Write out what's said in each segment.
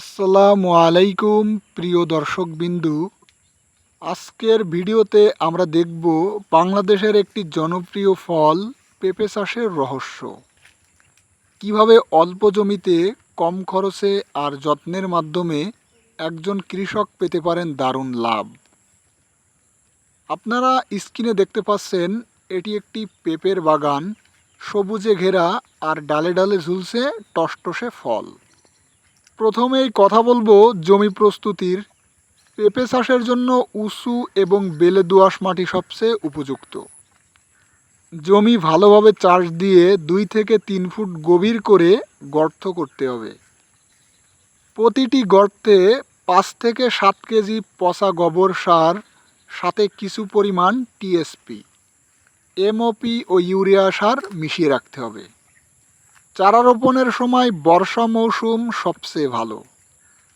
আসসালামু আলাইকুম, প্রিয় দর্শকবিন্দু। আজকের ভিডিওতে আমরা দেখব বাংলাদেশের একটি জনপ্রিয় ফল, পেঁপে চাষের রহস্য। কীভাবে অল্প জমিতে, কম খরচে আর যত্নের মাধ্যমে একজন কৃষক পেতে পারেন দারুণ লাভ। আপনারা স্ক্রিনে দেখতে পাচ্ছেন, এটি একটি পেঁপের বাগান। সবুজে ঘেরা আর ডালে ডালে ঝুলছে টসটসে ফল। প্রথমেই কথা বলব জমি প্রস্তুতির। পেঁপে চাষের জন্য উঁচু এবং বেলে দোআঁশ মাটি সবচেয়ে উপযুক্ত। জমি ভালোভাবে চাষ দিয়ে দুই থেকে তিন ফুট গভীর করে গর্ত করতে হবে। প্রতিটি গর্তে পাঁচ থেকে সাত কেজি পচা গোবর সার, সাথে কিছু পরিমাণ টিএসপি, এমওপি ও ইউরিয়া সার মিশিয়ে রাখতে হবে। চারা রোপণের সময় বর্ষা মৌসুম সবচেয়ে ভালো।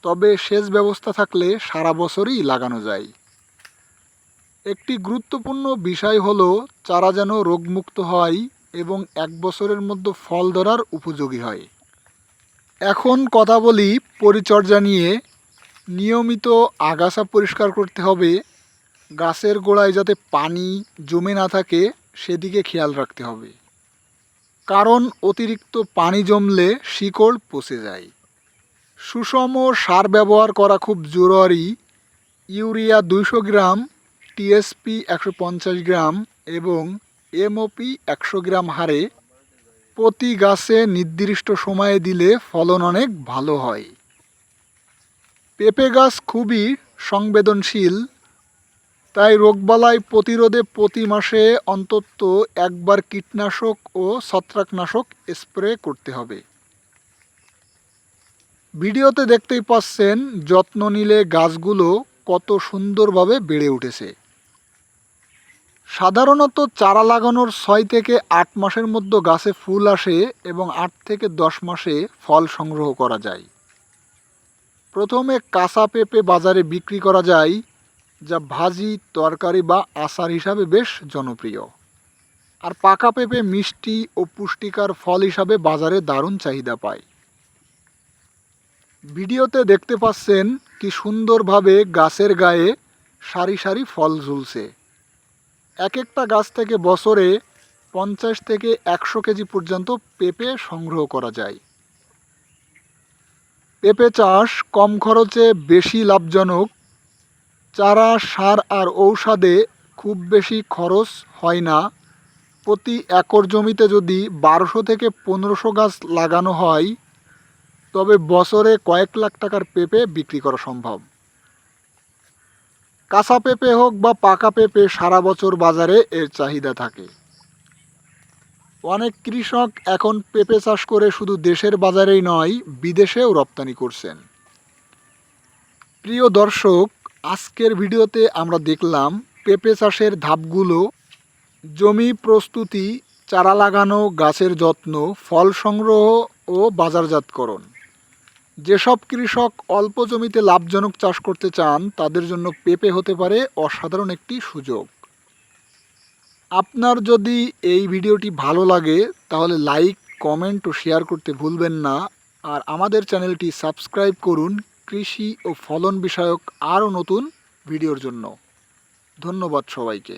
তবে সেচ ব্যবস্থা থাকলে সারা বছরই লাগানো যায়। একটি গুরুত্বপূর্ণ বিষয় হলো, চারা যেন রোগমুক্ত হয় এবং এক বছরের মধ্যে ফল ধরার উপযোগী হয়। এখন কথা বলি পরিচর্যা নিয়ে। নিয়মিত আগাছা পরিষ্কার করতে হবে। গাছের গোড়ায় যাতে পানি জমে না থাকে, সেদিকে খেয়াল রাখতে হবে। কারণ অতিরিক্ত পানি জমলে শিকড় পচে যায়। সুষম সার ব্যবহার করা খুব জরুরি। ইউরিয়া দুইশো গ্রাম টিএসপি একশো পঞ্চাশ গ্রাম এবং এমওপি একশো গ্রাম হারে প্রতি গাছে নির্দিষ্ট সময়ে দিলে ফলন অনেক ভালো হয়। পেঁপে গাছ খুবই সংবেদনশীল তাই রোগবালাই প্রতিরোধে প্রতি মাসে অন্তত একবার কীটনাশক ও ছত্রাকনাশক স্প্রে করতে হবে। ভিডিওতে দেখতেই পাচ্ছেন যত্ন নিলে গাছগুলো কত সুন্দরভাবে বেড়ে উঠেছে। সাধারণত চারা লাগানোর ছয় থেকে আট মাসের মধ্যে গাছে ফুল আসে এবং আট থেকে দশ মাসে ফল সংগ্রহ করা যায়। প্রথমে কাঁচা পেঁপে বাজারে বিক্রি করা যায় যা ভাজি, তরকারি বা আচার হিসাবে বেশ জনপ্রিয়। আর পাকা পেঁপে মিষ্টি ও পুষ্টিকর ফল হিসাবে বাজারে দারুণ চাহিদা পায়। ভিডিওতে দেখতে পাচ্ছেন কি সুন্দরভাবে গাছের গায়ে সারি সারি ফল ঝুলছে। এক একটা গাছ থেকে বছরে পঞ্চাশ থেকে একশো কেজি পর্যন্ত পেঁপে সংগ্রহ করা যায়। পেঁপে চাষ কম খরচে বেশি লাভজনক চারা, সার আর ঔষধে খুব বেশি খরচ হয় না। প্রতি একর জমিতে যদি বারোশো থেকে পনেরোশো গাছ লাগানো হয়, তবে বছরে কয়েক লাখ টাকার পেঁপে বিক্রি করা সম্ভব। কাঁচা পেঁপে হোক বা পাকা পেঁপে সারা বছর বাজারে এর চাহিদা থাকে। অনেক কৃষক এখন পেঁপে চাষ করে শুধু দেশের বাজারেই নয়, বিদেশেও রপ্তানি করছেন। প্রিয় দর্শক আজকের ভিডিওতে আমরা দেখলাম পেঁপে চাষের ধাপগুলো, জমি প্রস্তুতি, চারা লাগানো, গাছের যত্ন, ফল সংগ্রহ ও বাজারজাতকরণ। যেসব কৃষক অল্প জমিতে লাভজনক চাষ করতে চান, তাদের জন্য পেঁপে হতে পারে অসাধারণ একটি সুযোগ। আপনার যদি এই ভিডিওটি ভালো লাগে, তাহলে লাইক, কমেন্ট ও শেয়ার করতে ভুলবেন না। আর আমাদের চ্যানেলটি সাবস্ক্রাইব করুন। কৃষি ও ফলন বিষয়ক আরও নতুন ভিডিওর জন্য। ধন্যবাদ সবাইকে।